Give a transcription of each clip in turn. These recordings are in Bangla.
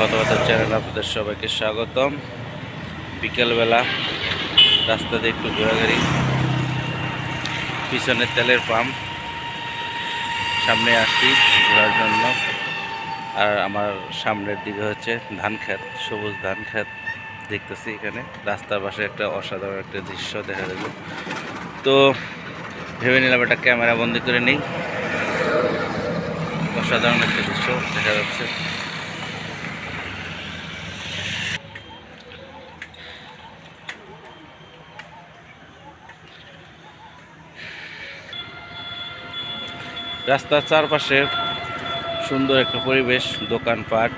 কথাবার্তা চ্যানেল আপনাদের সবাইকে স্বাগতম। বিকেলবেলা রাস্তাতে একটু ঘোরাঘুরি। পিছনে তেলের পাম্প। সামনে আসছি ঘোরার জন্য। আর আমার সামনের দিকে হচ্ছে ধান ক্ষেত, সবুজ ধান ক্ষেত দেখতেছি এখানে। রাস্তার পাশে একটা অসাধারণ একটা দৃশ্য দেখা যাবে। তো ভেবে নিলাম একটা ক্যামেরা বন্দি করে নেই। অসাধারণ একটা দৃশ্য দেখা যাচ্ছে। রাস্তার চারপাশে সুন্দর একটা পরিবেশ, দোকানপাট,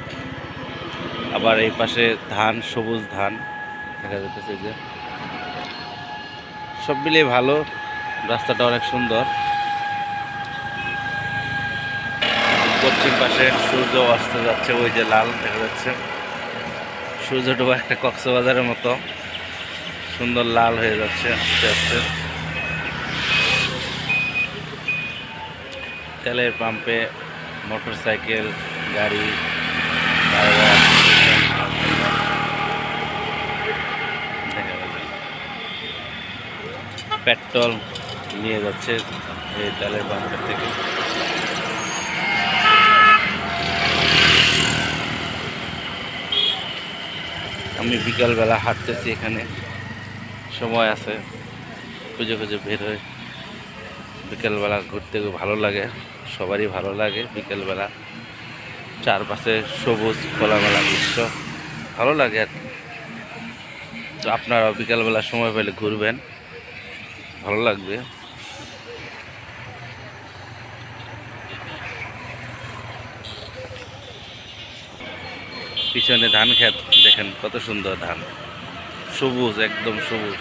আবার এই পাশে ধান, সবুজ ধান, দেখা যাচ্ছে যে। সব মিলিয়ে ভালো, রাস্তাটা অনেক সুন্দর। পশ্চিম পাশে সূর্য অস্ত যাচ্ছে, ওই যে লাল দেখা যাচ্ছে। সূর্য ডোবা একটা কক্সবাজারের মতো, সুন্দর লাল হয়ে যাচ্ছে আস্তে আস্তে। তেলের পাম্পে মোটর সাইকেল গাড়ি। পেট্রোল নিয়ে যাচ্ছে এই তেলের পাম্পের থেকে আমি বিকালবেলা হাঁটতেছি এখানে সময় আছে, খুঁজে খুঁজে বের হয়ে বিকেলবেলা ঘুরতে ভালো লাগে, সবারই ভালো লাগে বিকেলবেলা। চারপাশে সবুজ খোলামেলা দৃশ্য, ভালো লাগে আর তো আপনারা বিকেলবেলা সময় পেলে ঘুরবেন, ভালো লাগবে। পিছনে ধান ক্ষেত, দেখেন কত সুন্দর ধান। সবুজ, একদম সবুজ।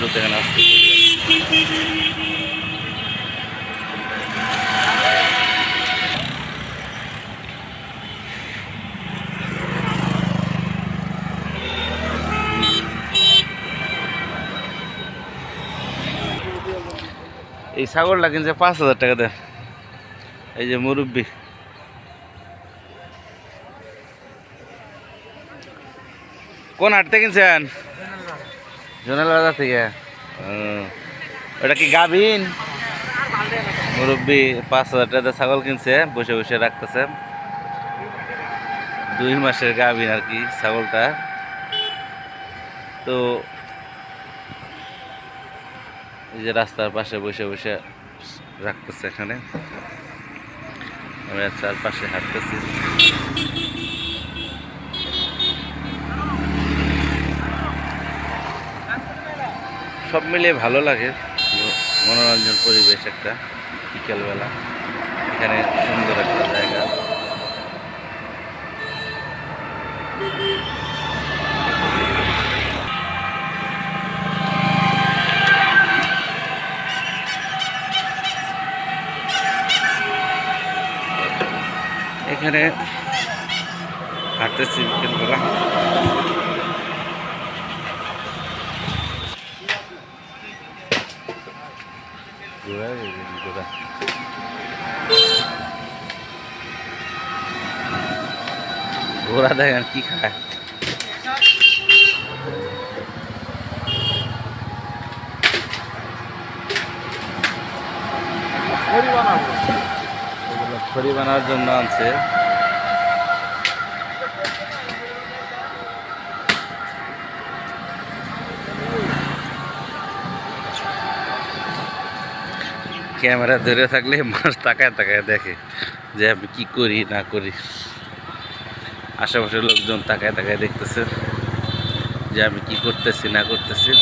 সূর্য দেখেন আসতে এই ছাগলটা কিনছে পাঁচ হাজার টাকা দেয়। এই যে মুরব্বী। কোন হাট কিনছেন? জোনাল বাজার থেকে? ওটা কি গাভিন? মুরব্বী পাঁচ হাজার টাকা ছাগল কিনছে, বসে বসে রাখতেছে। দুই মাসের গাভিন আর কি ছাগলটা। তো এই যে রাস্তার পাশে বসে বসে রাখতেছে এখানে। আমি আর চারপাশে হাঁটতেছি। সব মিলিয়ে ভালো লাগে। মনোরঞ্জন পরিবেশ একটা বিকেলবেলা। এখানে সুন্দর একটা জায়গা। এখানে হাঁটতেছি বিকেলবেলা। ঘোরা ঘোরা ঘোড়া দেখেন কি খায় খড়ি বানার জন্য আনছে ক্যামেরা ধরে থাকলে মানুষ তাকায় তাকায় দেখে যে আমি কি করি, না করি। আশেপাশের লোকজন তাকায় তাকায় দেখতেছে যে আমি কি করতেছি, না করতেছি।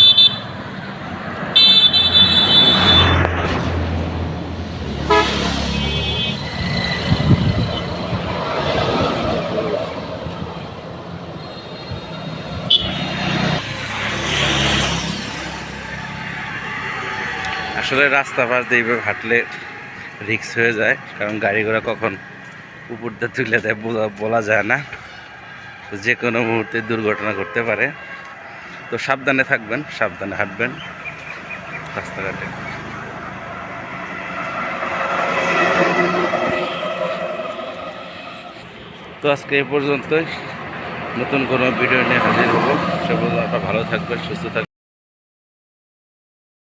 আসলে রাস্তা পাশ দিয়ে হাঁটলে রিক্স হয়ে যায়, কারণ গাড়ি ঘোড়া কখন উপর দিয়ে তুলে দেয় বলা যায় না। যে কোনো মুহূর্তে দুর্ঘটনা ঘটতে পারে। তো সাবধানে থাকবেন, সাবধানে হাঁটবেন রাস্তাঘাটে। তো আজকে এই পর্যন্তই। নতুন কোনো ভিডিও নিয়ে হাজির হব। সে ভালো থাকবেন, সুস্থ থাকবেন।